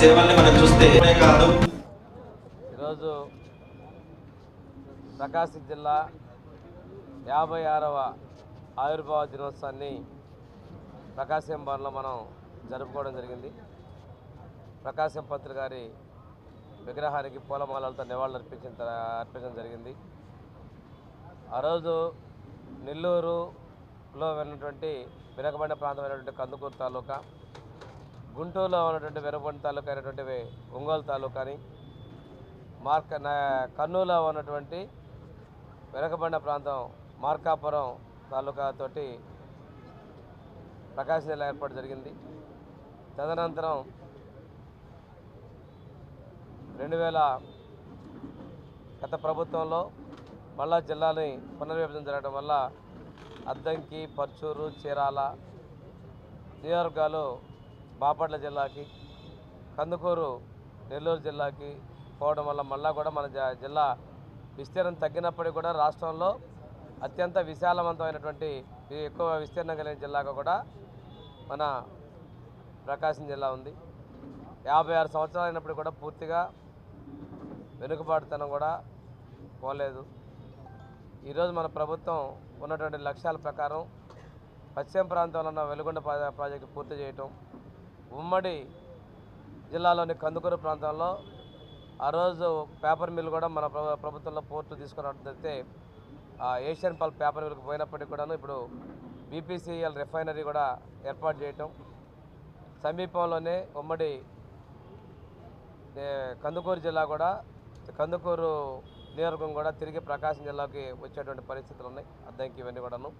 సేవల్ని మనం చూస్తే కాదు. ఈరోజు ప్రకాశం జిల్లా యాభై ఆరవ ఆవిర్భావ దినోత్సవాన్ని ప్రకాశం భవన్లో మనం జరుపుకోవడం జరిగింది. ప్రకాశం పంతులు గారి విగ్రహానికి పూలమాలలతో నివాళులు అర్పించిన అర్పించడం జరిగింది. ఆ రోజు నెల్లూరులో ఉన్నటువంటి వెనకబడిన ప్రాంతమైనటువంటి కందుకూరు తాలూకా గుంటూరులో ఉన్నటువంటి వెనకబడిన తాలూకా అయినటువంటి ఒంగోలు తాలూకాని మార్క కర్నూలులో ఉన్నటువంటి వెనకబండ ప్రాంతం మార్కాపురం తాలూకాతోటి ప్రకాశం జిల్లా ఏర్పాటు జరిగింది. తదనంతరం రెండు వేల గత ప్రభుత్వంలో మళ్ళా జిల్లాని పునర్విభజన జరగడం వల్ల అద్దంకి పర్చూరు చీరాల నియోజకవర్గాలు బాపట్ల జిల్లాకి కందుకూరు నెల్లూరు జిల్లాకి పోవడం వల్ల మళ్ళా కూడా మన జిల్లా విస్తీర్ణం తగ్గినప్పటికీ కూడా రాష్ట్రంలో అత్యంత విశాలవంతమైనటువంటి ఎక్కువ విస్తీర్ణం కలిగిన జిల్లాగా కూడా మన ప్రకాశం జిల్లా ఉంది. యాభై ఆరు సంవత్సరాలు అయినప్పుడు కూడా పూర్తిగా వెనుకబాటుతనం కూడా పోలేదు. ఈరోజు మన ప్రభుత్వం ఉన్నటువంటి లక్ష్యాల ప్రకారం పశ్చిమ ప్రాంతంలో ఉన్న వెలుగొండ ప్రాజెక్టు పూర్తి చేయటం ఉమ్మడి జిల్లాలోని కందుకూరు ప్రాంతంలో ఆ రోజు పేపర్ మిల్ కూడా మన ప్రభుత్వంలో పోర్టు తీసుకురావడం జరిగితే ఆ ఏషియన్ పల్ పేపర్ మిల్కి పోయినప్పటికీ కూడాను ఇప్పుడు బీపీసీఎల్ రిఫైనరీ కూడా ఏర్పాటు చేయటం సమీపంలోనే ఉమ్మడి కందుకూరు జిల్లా కూడా కందుకూరు నియోజకవర్గం కూడా తిరిగి ప్రకాశం జిల్లాకి వచ్చేటువంటి పరిస్థితులు ఉన్నాయి. అద్దంకి ఇవన్నీ కూడాను.